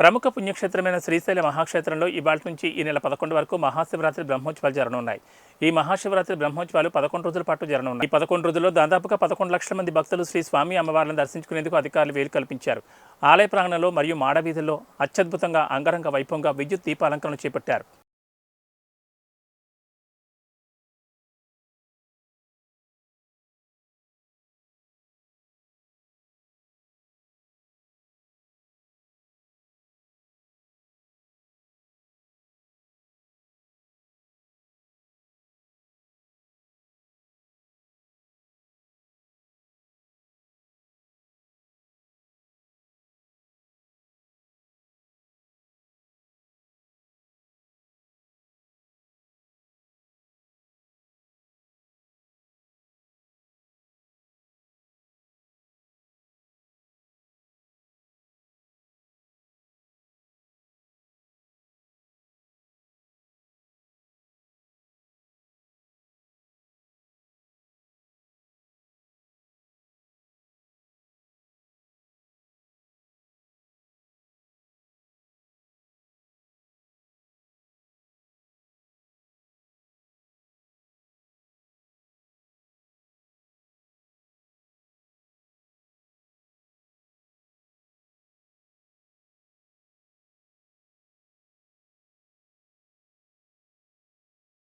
ప్రముఖ పుణ్యక్షేత్రమైన శ్రీశైల మహాక్షేత్రంలో ఇవాళ నుంచి ఈ నెల పదకొండు వరకు మహాశివరాత్రి బ్రహ్మోత్సవాలు జరగనున్నాయి. ఈ మహాశివరాత్రి బ్రహ్మోత్సవాలు పదకొండు రోజుల పాటు జరగనున్నాయి. ఈ పదకొండు రోజుల్లో దాదాపుగా పదకొండు లక్షల మంది భక్తులు శ్రీ స్వామి అమ్మవార్లను దర్శించుకునేందుకు అధికారులు వేలు కల్పించారు. ఆలయ ప్రాంగణంలో మరియు మాడవీధుల్లో అత్యద్భుతంగా అంగరంగ వైభవంగా విద్యుత్ దీపాలంకరణ చేపట్టారు.